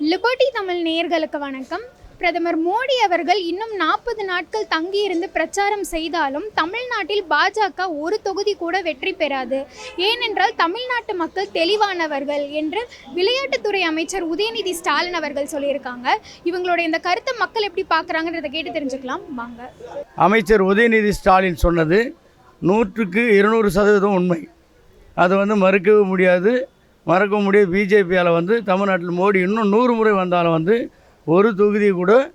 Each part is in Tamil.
லிபர்டி தமிழ் நேயர்களுக்கு வணக்கம். பிரதமர் மோடி அவர்கள் இன்னும் நாற்பது நாட்கள் தங்கியிருந்து பிரச்சாரம் செய்தாலும் தமிழ்நாட்டில் பாஜக ஒரு தொகுதி கூட வெற்றி பெறாது. ஏனென்றால் தமிழ்நாட்டு மக்கள் தெளிவானவர்கள் என்று விளையாட்டுத்துறை அமைச்சர் உதயநிதி ஸ்டாலின் அவர்கள் சொல்லியிருக்காங்க. இவங்களோட இந்த கருத்தை மக்கள் எப்படி பார்க்குறாங்கன்றதை கேட்டு தெரிஞ்சுக்கலாம். வாங்க. அமைச்சர் உதயநிதி ஸ்டாலின் சொன்னது நூற்றுக்கு இருநூறு சதவீதம் உண்மை. அது வந்து மறுக்கவும் முடியாது. மறக்க முடியாது பிஜேபியால் வந்து தமிழ்நாட்டில் மோடி இன்னும் நூறு முறை வந்தாலும் வந்து ஒரு தொகுதி கூட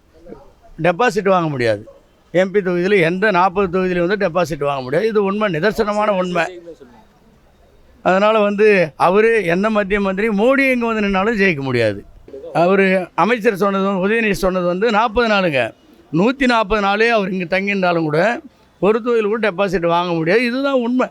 டெபாசிட் வாங்க முடியாது. எம்பி தொகுதியில் எந்த நாற்பது தொகுதியிலையும் வந்து டெபாசிட் வாங்க முடியாது. இது உண்மை நிதர்சனமான உண்மை. அதனால் வந்து அவர் எந்த மத்திய மந்திரி மோடி இங்கே வந்து நின்னாலும் ஜெயிக்க முடியாது. அவர் அமைச்சர் சொன்னது வந்து- உதயநிதி சொன்னது வந்து நாற்பது நாளுங்க. நூற்றி நாற்பது நாளே அவர் இங்கே தங்கியிருந்தாலும் கூட ஒரு தொகுதியில் கூட டெபாசிட் வாங்க முடியாது. இதுதான் உண்மை.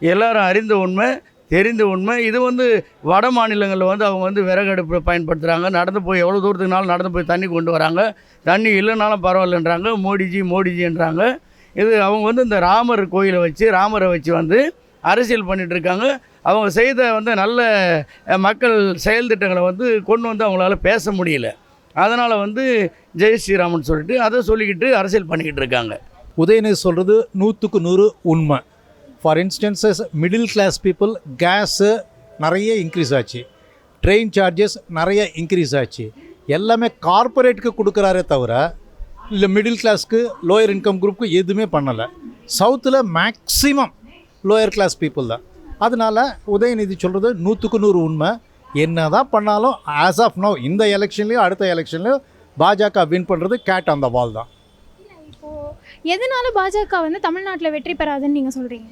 எல்லாரும் அறிந்த உண்மை. தெரிந்த உண்மை. இது வந்து வட மாநிலங்களில் வந்து அவங்க வந்து விறகடுப்பு பயன்படுத்துகிறாங்க நடந்து போய் எவ்வளோ தூரத்துக்குனாலும் நடந்து போய் தண்ணி கொண்டு வராங்க. தண்ணி இல்லைனாலும் பரவாயில்லன்றாங்க. மோடிஜி மோடிஜின்றாங்க. இது அவங்க வந்து இந்த ராமர் கோயிலை வச்சு ராமரை வச்சு வந்து அரசியல் பண்ணிகிட்ருக்காங்க இருக்காங்க. அவங்க செய்த வந்து நல்ல மக்கள் செயல் திட்டங்களை வந்து கொண்டு வந்து அவங்களால பேச முடியல. அதனால் வந்து ஜெய் ஸ்ரீராமன் சொல்லிட்டு அதை சொல்லிக்கிட்டு அரசியல் பண்ணிக்கிட்டு இருக்காங்க. உதயநிதி சொல்கிறது நூற்றுக்கு நூறு உண்மை. For instances middle class people gas நிறைய இன்க்ரீஸ் ஆச்சு. ட்ரெயின் சார்ஜஸ் நிறைய இன்க்ரீஸ் ஆச்சு. எல்லாமே கார்ப்பரேட்டுக்கு கொடுக்குறாரே தவிர இல்லை மிடில் கிளாஸ்க்கு லோயர் இன்கம் குரூப்புக்கு எதுவுமே பண்ணலை. சவுத்தில் மேக்ஸிமம் லோயர் கிளாஸ் பீப்புள் தான். அதனால் உதயநிதி சொல்கிறது நூற்றுக்கு நூறு உண்மை. என்ன தான் பண்ணாலும் ஆஸ் ஆஃப் நோ இந்த எலெக்ஷன்லேயும் அடுத்த எலெக்ஷன்லேயும் பாஜக வின் பண்ணுறது கேட் அந்த வால் தான். எதனால பாஜக வந்து தமிழ்நாட்டில் வெற்றி பெறாதுன்னு நீங்கள் சொல்கிறீங்க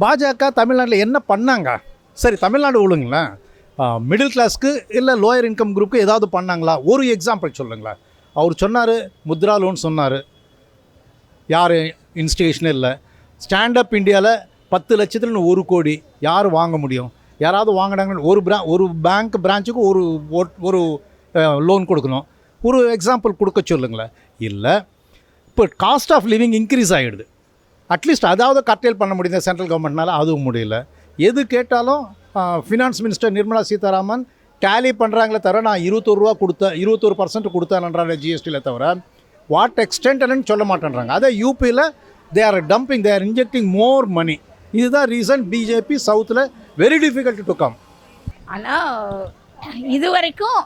பாஜக தமிழ்நாட்டில் என்ன பண்ணாங்க? சரி தமிழ்நாடு விழுங்களேன் மிடில் கிளாஸ்க்கு இல்லை லோயர் இன்கம் குரூப்புக்கு ஏதாவது பண்ணாங்களா? ஒரு எக்ஸாம்பிள் சொல்லுங்களேன். அவர் சொன்னார் முத்ரா லோன் சொன்னார். யார்? இன்ஸ்டிகேஷனும் இல்லை. ஸ்டாண்டப் இந்தியாவில் பத்து லட்சத்தில் ஒரு கோடி யார் வாங்க முடியும்? யாராவது வாங்கினாங்கன்னு ஒரு பிரா ஒரு பேங்க் பிரான்ச்சுக்கு ஒரு ஓட்- ஒரு லோன் கொடுக்கணும். ஒரு எக்ஸாம்பிள் கொடுக்க சொல்லுங்களேன். இல்லை இப்போ காஸ்ட் ஆஃப் லிவிங் இன்க்ரீஸ் ஆகிடுது அட்லீஸ்ட் அதாவது கர்டேல் பண்ண முடியுது சென்ட்ரல் கவர்மெண்ட்னால அதுவும் முடியல. எது கேட்டாலும் finance minister Nirmala Sitharaman tally பண்ணுறாங்களே தவிர நான் இருபத்தொரு ரூபா கொடுத்தேன் இருபத்தொரு பர்சன்ட் கொடுத்தேன்ன்றாங்க ஜிஎஸ்டியில் தவிர வாட் எக்ஸ்டென்ட்னு சொல்ல மாட்டேன்றாங்க. அதே யூபியில் they are dumping they are injecting more money இதுதான் ரீசன் பிஜேபி சவுத்தில் வெரி டிஃபிகல்ட் டு கம் ஆனால் இது வரைக்கும்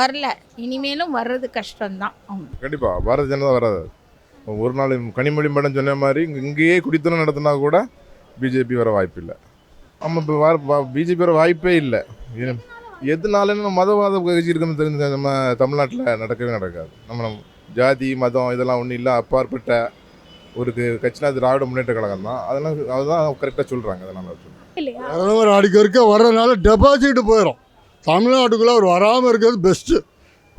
வரல. இனிமேலும் வர்றது கஷ்டம்தான். ஆமா. கண்டிப்பாக பாரதிய ஜனதா வராது. ஒரு நாள் கனிமொழி மேடம் சொன்ன மாதிரி இங்க- இங்கேயே குடித்தனம் நடத்தினா கூட பிஜேபி வர வாய்ப்பு இல்லை நம்ம இப்போ வர பிஜேபி வர வாய்ப்பே இல்லை. எதுனாலும் மதவாத கட்சி இருக்குன்னு தெரிஞ்ச நம்ம தமிழ்நாட்டில் நடக்கவே நடக்காது. நம்ம நம்ம ஜாதி மதம் இதெல்லாம் ஒன்றும் இல்லை. அப்பாற்பட்ட ஒரு கட்சினா திராவிட முன்னேற்ற கழகம் தான். அதெல்லாம் அதுதான் கரெக்டாக சொல்கிறாங்க அதெல்லாம் இல்லையா? பிரதமர் அடிக்க வர்றதுனால டெபாசிட் போயிடும் தமிழ்நாட்டுக்குள்ளே அவர் வராமல் இருக்கிறது பெஸ்ட்டு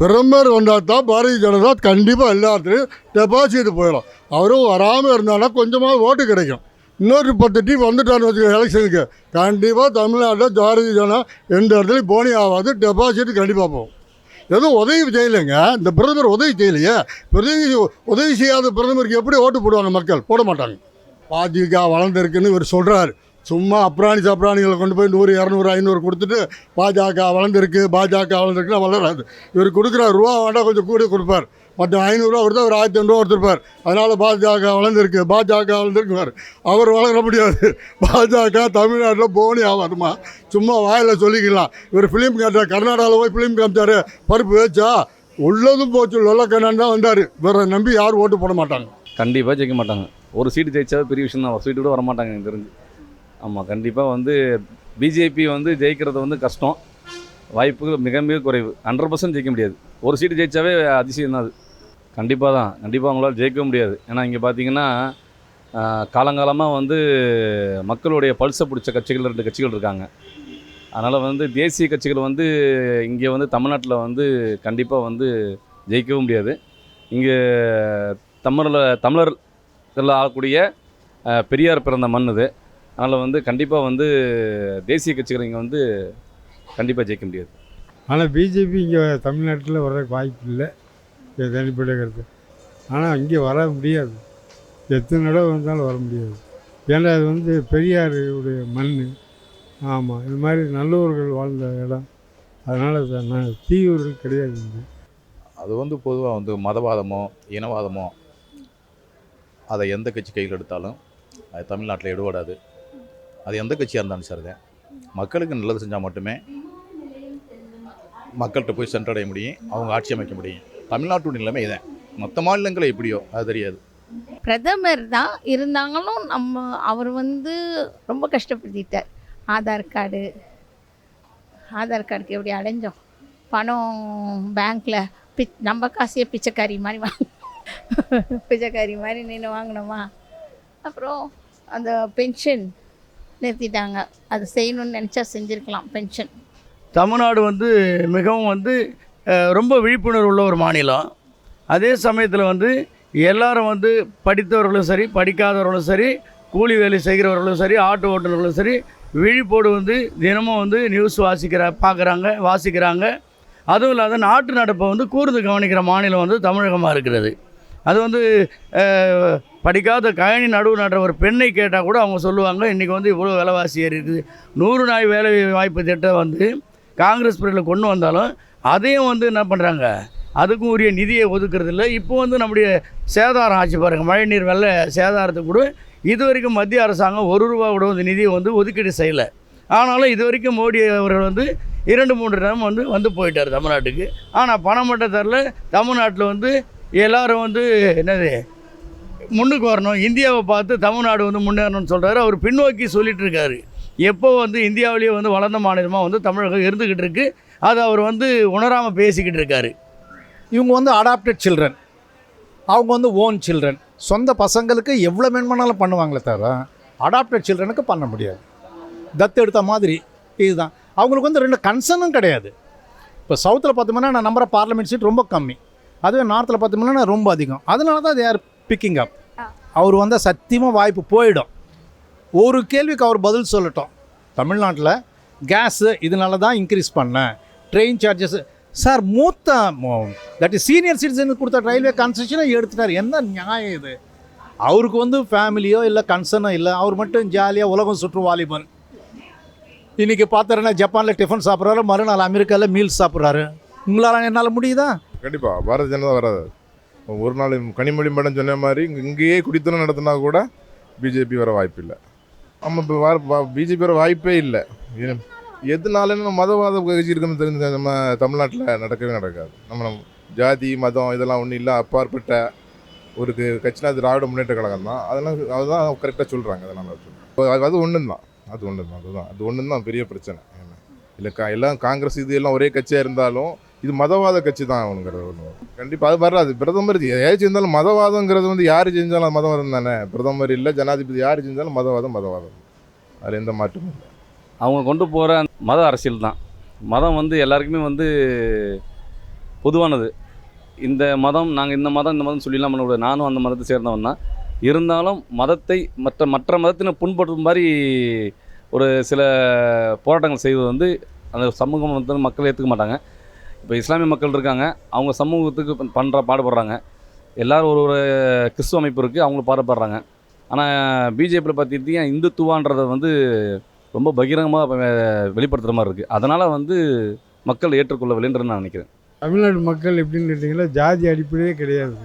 பிரதமர் வந்தால் தான் பாரதிய ஜனதா கண்டிப்பாக எல்லா இடத்துலையும் டெபாசிட் போயிடும். அவரும் வராமல் இருந்தானா கொஞ்சமாக ஓட்டு கிடைக்கும். இன்னொரு பத்து டீம் வந்துட்டான்னு வச்சுக்கோ எலெக்ஷனுக்கு கண்டிப்பாக தமிழ்நாட்டில் பாரதிய ஜனதா எந்த இடத்துலையும் போனி ஆகாது டெபாசிட் கண்டிப்பாக போகும். எதுவும் உதவி செய்யலைங்க. இந்த பிரதமர் உதவி செய்யலையே. உதவி உதவி செய்யாத பிரதமருக்கு எப்படி ஓட்டு போடுவாங்க மக்கள்? போட மாட்டாங்க. பாஜக வளர்ந்துருக்குன்னு இவர் சொல்கிறாரு சும்மா அப்ராணி சப்ராணிகளை கொண்டு போய் நூறு இரநூறு ஐநூறு கொடுத்துட்டு பாஜக வளர்ந்துருக்கு பாஜக வளர்ந்துருக்குன்னா வளராது. இவர் கொடுக்குற ரூபா வேண்டாம் கொஞ்சம் கூட கொடுப்பார். மற்ற ஐநூறுரூவா கொடுத்தா ஒரு ஆயிரத்தி ஐநூறுரூவா கொடுத்துருப்பார். அதனால் பாஜக வளர்ந்துருக்கு பாஜக வளர்ந்துருக்குவார் அவர் வளர முடியாது. பாஜக தமிழ்நாட்டில் போனி ஆகாதுமா சும்மா வாயில் சொல்லிக்கலாம். இவர் ஃபிலிம் காட்டார் கர்நாடகாவில் போய் ஃபிலிம் காமிச்சார். பருப்பு வச்சா? உள்ளதும் போச்சு லொல்லக்கண்ணன் தான் வந்தார். இவரை நம்பி யாரும் ஓட்டு போட மாட்டாங்க. கண்டிப்பாக ஜெயிக்க மாட்டாங்க. ஒரு சீட்டு ஜெயிச்சா பெரிய விஷயம் தான். சீட்டு கூட வரமாட்டாங்க எனக்கு தெரிஞ்சு. ஆமாம் கண்டிப்பாக வந்து பிஜேபி வந்து ஜெயிக்கிறது வந்து கஷ்டம். வாய்ப்புகள் மிக மிக குறைவு. ஹண்ட்ரட் பர்சன்ட் ஜெயிக்க முடியாது. ஒரு சீட்டு ஜெயித்தாவே அதிசயம் தான் அது. கண்டிப்பாக தான் கண்டிப்பாக அவங்களால் ஜெயிக்க முடியாது. ஏன்னா இங்கே பார்த்தீங்கன்னா காலங்காலமாக வந்து மக்களுடைய பல்சை பிடிச்ச கட்சிகள் ரெண்டு கட்சிகள் இருக்காங்க. அதனால் வந்து தேசிய கட்சிகள் வந்து இங்கே வந்து தமிழ்நாட்டில் வந்து கண்டிப்பாக வந்து ஜெயிக்கவும் முடியாது. இங்கே தமிழில் தமிழர்கள் ஆளக்கூடிய பெரியார் பிறந்த மண் இது. அதனால் வந்து கண்டிப்பாக வந்து தேசிய கட்சிகள் இங்கே வந்து கண்டிப்பாக ஜெயிக்க முடியாது. ஆனால் பிஜேபி இங்கே தமிழ்நாட்டில் வர வாய்ப்பு இல்லை. தனிப்பட்ட கருத்து. ஆனால் இங்கே வர முடியாது. எத்தனை தடவை வந்தாலும் வர முடியாது. ஏன்னா அது வந்து பெரியாருடைய மண் ஆமாம் இது மாதிரி நல்லவர்கள் வாழ்ந்த இடம். அதனால் நான் தீவிரம் கிடையாது இங்க. அது வந்து பொதுவாக வந்து மதவாதமோ இனவாதமோ அதை எந்த கட்சி கையில் எடுத்தாலும் அது தமிழ்நாட்டில் எடுபடாது. அது எந்த கட்சியாக இருந்தாலும் சரிதான் மக்களுக்கு நல்லது செஞ்சால் மட்டுமே மக்கள்கிட்ட போய் சென்றடைய முடியும் அவங்க ஆட்சி அமைக்க முடியும். தமிழ்நாட்டு நிலைமை இதான். மற்ற மாநிலங்களை எப்படியோ அது தெரியாது. பிரதமர் தான் இருந்தாங்களும் நம்ம அவர் வந்து ரொம்ப கஷ்டப்படுத்திட்டார். ஆதார் கார்டு ஆதார் கார்டுக்கு எப்படி அடைஞ்சோம்? பணம் பேங்க்கில் பி நம்ம காசையே பிச்சைக்காரி மாதிரி வாங்க பிச்சைக்காரி மாதிரி நின்று வாங்கினோமா? அப்புறம் அந்த பென்ஷன் நிறுத்திட்டாங்க. அது செய்யணும்னு நினச்சா செஞ்சுருக்கலாம். பென்ஷன் தமிழ்நாடு வந்து மிகவும் வந்து ரொம்ப விழிப்புணர்வு உள்ள ஒரு மாநிலம். அதே சமயத்தில் வந்து எல்லாரும் வந்து படித்தவர்களும் சரி படிக்காதவர்களும் சரி கூலி வேலை செய்கிறவர்களும் சரி ஆட்டோ ஓட்டுநர்களும் சரி விழிப்போடு வந்து தினமும் வந்து நியூஸ் வாசிக்கிற பார்க்குறாங்க வாசிக்கிறாங்க. அதுவும் இல்லாத நாட்டு நடப்பை வந்து கூர்ந்து கவனிக்கிற மாநிலம் வந்து தமிழகமாக இருக்கிறது. அது வந்து படிக்காத கழனி நடுவு நடுற ஒரு பெண்ணை கேட்டால் கூட அவங்க சொல்லுவாங்க இன்றைக்கி வந்து இவ்வளோ விலைவாசி ஏறி இருக்குது. நூறு நாய் வேலை வாய்ப்பு திட்டம் வந்து காங்கிரஸ் பிரிவில் கொண்டு வந்தாலும் அதையும் வந்து என்ன பண்ணுறாங்க அதுக்கும் உரிய நிதியை ஒதுக்கிறது இல்லை. இப்போ வந்து நம்முடைய சேதாரம் ஆச்சு பாருங்கள் மழைநீர் வெள்ள சேதாரத்துக்கு கூட இது வரைக்கும் மத்திய அரசாங்கம் ஒரு ரூபா கூட வந்து நிதியை வந்து ஒதுக்கீடு செய்யலை. ஆனாலும் இது வரைக்கும் மோடி அவர்கள் வந்து இரண்டு மூன்று டைம் வந்து வந்து போயிட்டார் தமிழ்நாட்டுக்கு. ஆனால் பணம் மட்டும் தரல. தமிழ்நாட்டில் வந்து எல்லோரும் வந்து என்னது முன்னுக்கு வரணும். இந்தியாவை பார்த்து தமிழ்நாடு வந்து முன்னேறணும்னு சொல்கிறாரு அவர் பின்னோக்கி சொல்லிட்டு இருக்காரு எப்போ வந்து இந்தியாவிலேயே வந்து வளர்ந்த மாநிலமாக வந்து தமிழகம் இருந்துக்கிட்டு இருக்கு. அதை அவர் வந்து உணராமல் பேசிக்கிட்டு இருக்காரு. இவங்க வந்து அடாப்டட் சில்ட்ரன் அவங்க வந்து ஓன் சில்ட்ரன் சொந்த பசங்களுக்கு எவ்வளோ வேணுமானாலும் பண்ணுவாங்களே தவிர அடாப்டட் சில்ட்ரனுக்கு பண்ண முடியாது. தத்து எடுத்த மாதிரி இதுதான். அவங்களுக்கு வந்து ரெண்டு கன்சர்னும் கிடையாது. இப்போ சவுத்தில் பார்த்தோம்னா நான் நம்புகிற பார்லிமெண்ட் சீட் ரொம்ப கம்மி. அதுவே நார்த்தில் பார்த்தோம்னா ரொம்ப அதிகம். அதனால தான் அது யார் பிக்கிங் அப் அவர் வந்தால் சத்தியமாக வாய்ப்பு போயிடும். ஒரு கேள்விக்கு அவர் பதில் சொல்லட்டும். தமிழ்நாட்டில் கேஸு இதனால தான் இன்க்ரீஸ் பண்ணேன். ட்ரெயின் சார்ஜஸ் சார் மூத்த தட் இஸ் சீனியர் சிட்டிசனுக்கு கொடுத்த ரயில்வே கன்செஷனை எடுத்துட்டார். என்ன நியாயம் இது? அவருக்கு வந்து ஃபேமிலியோ இல்லை கன்சர்னோ இல்லை. அவர் மட்டும் ஜாலியாக உலகம் சுற்று வாலிபன். இன்றைக்கி பார்த்தாருன்னா ஜப்பானில் டிஃபன் சாப்பிட்றாரு மறுநாள் அமெரிக்காவில் மீல்ஸ் சாப்பிட்றாரு. உங்களால் என்னால் முடியுதா? கண்டிப்பாக பாரதிய ஜனதா வராது. ஒரு நாள் கனிமொழி மேடம் சொன்ன மாதிரி இங்கேயே குடித்தனம் நடத்தினா கூட பிஜேபி வர வாய்ப்பு இல்லை நம்ம இப்போ வர பிஜேபி வர வாய்ப்பே இல்லை. எதுனாலும் நம்ம மதவாத கட்சி இருக்குன்னு தெரிஞ்ச நம்ம தமிழ்நாட்டில் நடக்கவே நடக்காது. நம்ம ஜாதி மதம் இதெல்லாம் ஒன்றும் இல்லை. அப்பாற்பட்ட ஒரு கட்சினா திராவிட முன்னேற்ற கழகம் தான். அதெல்லாம் அதுதான் கரெக்டாக சொல்கிறாங்க அதெல்லாம் அது ஒன்று தான் அது ஒன்று தான் அதுதான். அது ஒன்று தான் பெரிய பிரச்சனை. இல்லை கா எல்லாம் காங்கிரஸ் இது எல்லாம் ஒரே கட்சியாக இருந்தாலும் இது மதவாத கட்சி தான் அவனுங்கிறது ஒன்று கண்டிப்பாக அது வராது. பிரதமர் ஏதாச்சும் இருந்தாலும் மதவாதங்கிறது வந்து யார் செஞ்சாலும் அது மதவாதம் தானே? பிரதமர் இல்லை ஜனாதிபதி யார் செஞ்சாலும் மதவாதம் மதவாதம். அதில் எந்த மாற்றமும் இல்லை. அவங்க கொண்டு போகிற மத அரசியல் தான். மதம் வந்து எல்லாருக்குமே வந்து பொதுவானது. இந்த மதம் நாங்கள் இந்த மதம் இந்த மதம் சொல்லிலாம் பண்ணக்கூடாது நானும் அந்த மதத்தை சேர்ந்தவன் தான். இருந்தாலும் மதத்தை மற்ற மற்ற மதத்தினை புண்படுத்தும் மாதிரி ஒரு சில போராட்டங்கள் செய்வது வந்து அந்த சமூகம் வந்து மக்கள் ஏற்றுக்க மாட்டாங்க. இப்போ இஸ்லாமிய மக்கள் இருக்காங்க அவங்க சமூகத்துக்கு பண்ணுற பாடுபடுறாங்க. எல்லோரும் ஒரு ஒரு கிறிஸ்துவ அமைப்பு இருக்குது அவங்க பாடுபடுறாங்க. ஆனால் பிஜேபியில் பார்த்துக்கிட்டிங்க இந்துத்துவான்றதை வந்து ரொம்ப பகிரங்கமாக வெளிப்படுத்துகிற மாதிரி இருக்குது அதனால் வந்து மக்கள் ஏற்றுக்கொள்ளவில்லைன்ற நான் நினைக்கிறேன். தமிழ்நாடு மக்கள் எப்படின்னு கேட்டிங்கன்னா ஜாதி அடிப்படையே கிடையாது.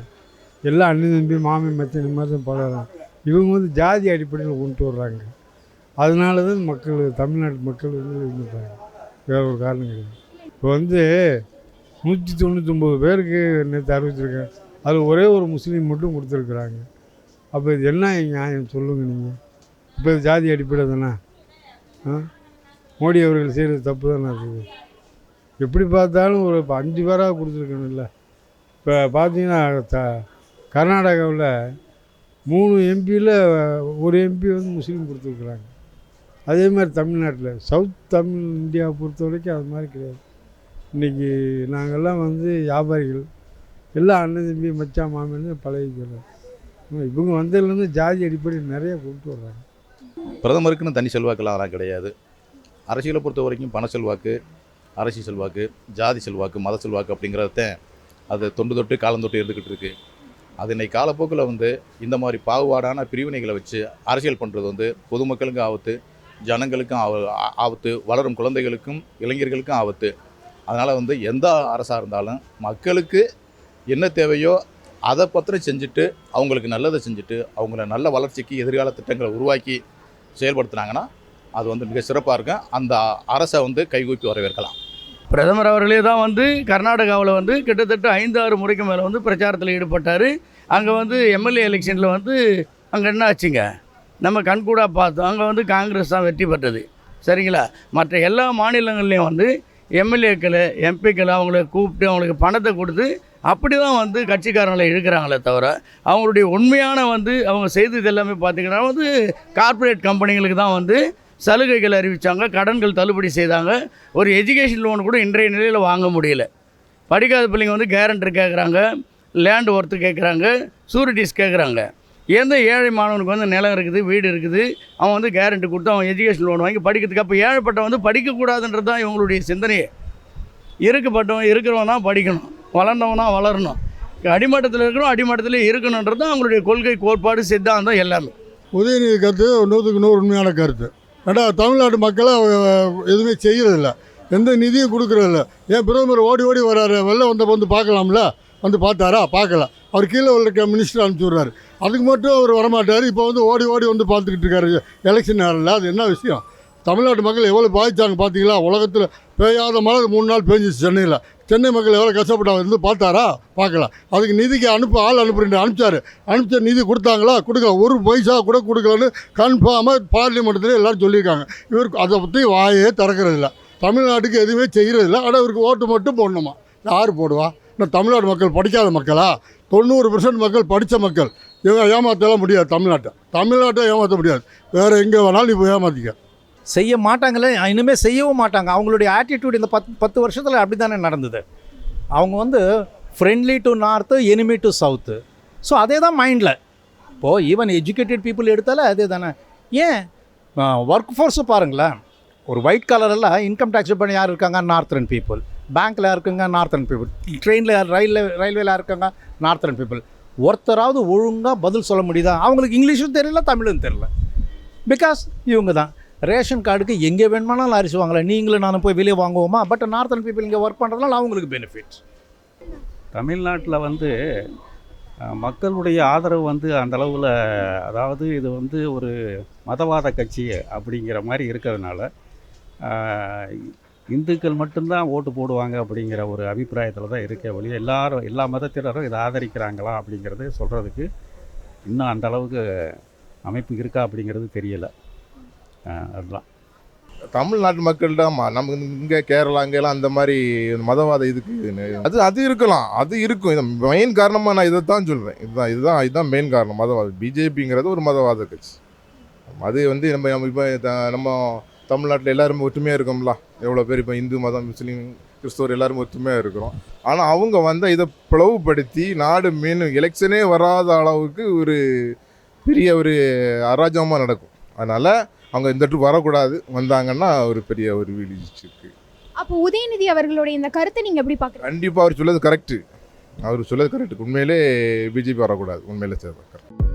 எல்லாம் அண்ணன் தம்பி மாமி மத்திய இந்த மாதிரி தான் பழகிறாங்க இவங்க வந்து ஜாதி அடிப்படையில் கொண்டு வர்றாங்க. அதனால தான் மக்கள் தமிழ்நாட்டு மக்கள் வந்து இருந்துட்டாங்க வேற ஒரு காரணம் கிடையாது. இப்போ வந்து நூற்றி தொண்ணூத்தொம்பது பேருக்கு நேற்று அறிவிச்சிருக்கேன். அதில் ஒரே ஒரு முஸ்லீம் மட்டும் கொடுத்துருக்குறாங்க. அப்போ இது என்ன நியாயம்? சொல்லுங்கள் நீங்கள் இப்போ இது ஜாதி அடிப்படை தானே? மோடி அவர்கள் செய்கிறது தப்பு தானே இருக்குது எப்படி பார்த்தாலும் ஒரு இப்போ அஞ்சு பேராக கொடுத்துருக்கணும்ல. இப்போ பார்த்தீங்கன்னா த கர்நாடகாவில் மூணு எம்பியில் ஒரு எம்பி வந்து முஸ்லீம் கொடுத்துருக்குறாங்க. அதே மாதிரி தமிழ்நாட்டில் சவுத் தமிழ் இந்தியாவை பொறுத்த வரைக்கும் அது மாதிரி கிடையாது. இன்றைக்கி நாங்கள்லாம் வந்து வியாபாரிகள். எல்லாம் அண்ணன் தம்பி மச்சான் மாமன் பழகிக்கிறோம் இவங்க வந்ததுலேருந்து ஜாதி அடிப்படையில் நிறைய கொண்டு வர்றாங்க. பிரதமருக்குன்னு தனி செல்வாக்கெல்லாம் அதெல்லாம் கிடையாது. அரசியலை பொறுத்த வரைக்கும் பண செல்வாக்கு அரசியல் செல்வாக்கு ஜாதி செல்வாக்கு மத செல்வாக்கு அப்படிங்கிறத அது தொண்டு தொட்டு காலம் தொட்டு இருந்துக்கிட்டு இருக்குது அது இன்னைக்கு காலப்போக்கில் வந்து இந்த மாதிரி பாகுபாடான பிரிவினைகளை வச்சு அரசியல் பண்ணுறது வந்து பொதுமக்களுக்கும் ஆபத்து ஜனங்களுக்கும் ஆபத்து வளரும் குழந்தைகளுக்கும் இளைஞர்களுக்கும் ஆபத்து. அதனால் வந்து எந்த அரசாக இருந்தாலும் மக்களுக்கு என்ன தேவையோ அதை பத்திரம் செஞ்சுட்டு அவங்களுக்கு நல்லதை செஞ்சுட்டு அவங்கள நல்ல வளர்ச்சிக்கு எதிர்கால திட்டங்களை உருவாக்கி செயல்படுத்துனாங்கன்னா அது வந்து மிக சிறப்பாக இருக்கும். அந்த அரசை வந்து கைகூப்பி வரவேற்கலாம். பிரதமர் அவர்களே தான் வந்து கர்நாடகாவில் வந்து கிட்டத்தட்ட ஐந்து ஆறு முறைக்கு மேலே வந்து பிரச்சாரத்தில் ஈடுபட்டார். அங்கே வந்து எம்எல்ஏ எலெக்ஷனில் வந்து அங்கே என்ன ஆச்சுங்க? நம்ம கண்கூடாக பார்த்தோம். அங்கே வந்து காங்கிரஸ் தான் வெற்றி பெற்றது. சரிங்களா? மற்ற எல்லா மாநிலங்கள்லேயும் வந்து எம்எல்ஏக்களை எம்பிக்களை அவங்கள கூப்பிட்டு அவங்களுக்கு பணத்தை கொடுத்து அப்படி தான் வந்து கட்சிக்காரங்களை இழுக்கிறாங்களே தவிர அவங்களுடைய உண்மையான வந்து அவங்க செய்தது எல்லாமே பார்த்திங்கன்னா வந்து கார்ப்பரேட் கம்பெனிங்களுக்கு தான் வந்து சலுகைகள் அறிவித்தாங்க கடன்கள் தள்ளுபடி செய்தாங்க. ஒரு எஜுகேஷன் லோன் கூட இன்றைய நிலையில் வாங்க முடியல. படிக்காத பிள்ளைங்க வந்து கேரண்டர் கேட்குறாங்க லேண்ட் ஒர்த்து கேட்குறாங்க சூரிட்டிஸ் கேட்குறாங்க எந்த ஏழை மாணவனுக்கு வந்து நிலம் இருக்குது வீடு இருக்குது அவன் வந்து கேரண்டி கொடுத்து அவன் எஜுகேஷன் லோன் வாங்கி படிக்கிறதுக்கு அப்போ ஏழைப்பட்டவன் வந்து படிக்கக்கூடாதுன்றது தான் இவங்களுடைய சிந்தனையே. இருக்கப்பட்டவன் இருக்கிறவன் தான் படிக்கணும் வளர்ந்தவன் தான் வளரணும். அடிமட்டத்தில் இருக்கிறோம் அடிமட்டத்தில் இருக்கணுன்றது தான் அவங்களுடைய கொள்கை கோட்பாடு சித்தாந்தம் எல்லாமே. உதயநிதி கருத்து நூற்றுக்கு நூறு உண்மையான கருத்து. ஏன்னா தமிழ்நாட்டு மக்களை எதுவுமே செய்கிறதில்ல எந்த நிதியும் கொடுக்குறதில்ல. ஏன் பிரதமர் ஓடி ஓடி வராரு வெளில வந்த வந்து பார்க்கலாம்ல? வந்து பார்த்தாரா? பார்க்கல. அவர் கீழே உள்ள மினிஸ்டர் அனுப்பிச்சி விட்றாரு. அதுக்கு மட்டும் அவர் வரமாட்டார். இப்போ வந்து ஓடி ஓடி வந்து பார்த்துக்கிட்டு இருக்காரு. எலெக்ஷன் நேரில் அது என்ன விஷயம்? தமிழ்நாட்டு மக்கள் எவ்வளோ பாதித்தாங்க பார்த்தீங்களா உலகத்தில் பெய்யாத மழை மூணு நாள் பெஞ்சிச்சு சென்னையில். சென்னை மக்கள் எவ்வளோ கஷ்டப்பட்டாங்க? இருந்து பார்த்தாரா? பார்க்கல. அதுக்கு நிதிக்கு அனுப்ப ஆள் அனுப்புறேன் அனுப்பிச்சாரு. அனுப்பிச்ச நிதி கொடுத்தாங்களா? கொடுக்க ஒரு பைசா கூட கொடுக்கலன்னு கன்ஃபார்மாக பார்லிமெண்ட்டில் எல்லாரும் சொல்லியிருக்காங்க. இவருக்கு அதை பற்றி வாயே திறக்கிறதில்ல. தமிழ்நாட்டுக்கு எதுவுமே செய்கிறதில்ல ஆனால் இவருக்கு ஓட்டு மட்டும் போடணுமா? யார் போடுவா? இந்த தமிழ்நாடு மக்கள் படிக்காத மக்களா? தொண்ணூறு பெர்சன்ட் மக்கள் படித்த மக்கள். இவங்க ஏமாற்றலாம் முடியாது தமிழ்நாட்டை. தமிழ்நாட்டை ஏமாற்ற முடியாது. வேறு எங்கே வேணாலும் இப்போ ஏமாற்றிக்க செய்ய மாட்டாங்களே இனிமேல் செய்யவும் மாட்டாங்க. அவங்களுடைய ஆட்டிடியூட் இந்த பத்து பத்து வருஷத்தில் அப்படி தானே நடந்தது. அவங்க வந்து friendly to north enemy to south so அதே தான் மைண்டில் இப்போது ஈவன் எஜுகேட்டட் பீப்புள் எடுத்தாலே அதே தானே ஏன் ஒர்க் ஃபோர்ஸு பாருங்களேன். ஒரு ஒயிட் கலரில் இன்கம் டேக்ஸ் பண்ணி யார் இருக்காங்க? நார்த்தன் பீப்புள் பேங்க்கில் இருக்குங்க நார்த்தன் பீப்புள் ட்ரெயினில் ரயில்வே ரயில்வேல இருக்காங்க நார்த்தன் பீப்புள் ஒருத்தராவது ஒழுங்காக பதில் சொல்ல முடியுதா? அவங்களுக்கு இங்கிலீஷும் தெரியல தமிழும் தெரியல. பிகாஸ் இவங்க தான் ரேஷன் கார்டுக்கு எங்கே வேணுமானாலும் அரிசி வாங்கலாம் நீங்களும் நானும் போய் வெளியே வாங்குவோமா? பட் நார்த்தன் பீப்புள் இங்கே ஒர்க் பண்ணுறதுனால அவங்களுக்கு பெனிஃபிட்ஸ் தமிழ்நாட்டில் வந்து மக்களுடைய ஆதரவு வந்து அந்த அளவில் அதாவது இது வந்து ஒரு மதவாத கட்சி அப்படிங்கிற மாதிரி இருக்கிறதுனால இந்துக்கள் மட்டும்தான் ஓட்டு போடுவாங்க அப்படிங்கிற ஒரு அபிப்பிராயத்தில் தான் இருக்க ஒழிய எல்லாரும் எல்லா மதத்தினரும் இதை ஆதரிக்கிறாங்களா அப்படிங்கிறது சொல்கிறதுக்கு இன்னும் அந்த அளவுக்கு அமைப்பு இருக்கா அப்படிங்கிறது தெரியலை. அதுதான். தமிழ்நாட்டு மக்கள்கிட்ட நம்ம இங்கே கேரளா அங்கெல்லாம் அந்த மாதிரி மதவாத இதுக்கு அது அது இருக்கலாம் அது இருக்கும். இது மெயின் காரணமாக நான் இதை தான் சொல்கிறேன் இதுதான் இதுதான் இதுதான் மெயின் காரணம் மதவாதம். பிஜேபிங்கிறது ஒரு மதவாத கட்சி. அது வந்து நம்ம நம்ம இப்போ நம்ம தமிழ்நாட்டில் எல்லாருமே ஒற்றுமையாக இருக்கோம்ல. எவ்வளோ பேர் இப்போ இந்து மதம் முஸ்லீம் கிறிஸ்தவர் எல்லாரும் ஒற்றுமையாக இருக்கிறோம். ஆனால் அவங்க வந்து இதை பிளவுபடுத்தி நாடு மீன் எலெக்ஷனே வராத அளவுக்கு ஒரு பெரிய ஒரு அராஜகமாக நடக்கும். அதனால் அவங்க இந்த ட்ரிப் வரக்கூடாது. வந்தாங்கன்னா ஒரு பெரிய ஒரு வீழ்ச்சி இருக்குது அப்போ உதயநிதி அவர்களுடைய இந்த கருத்தை நீங்கள் எப்படி பார்க்குறீங்க கண்டிப்பாக அவர் சொல்லது கரெக்டு அவர் சொல்லது கரெக்டு உண்மையிலே பிஜேபி வரக்கூடாது. உண்மையிலே சேர்ந்து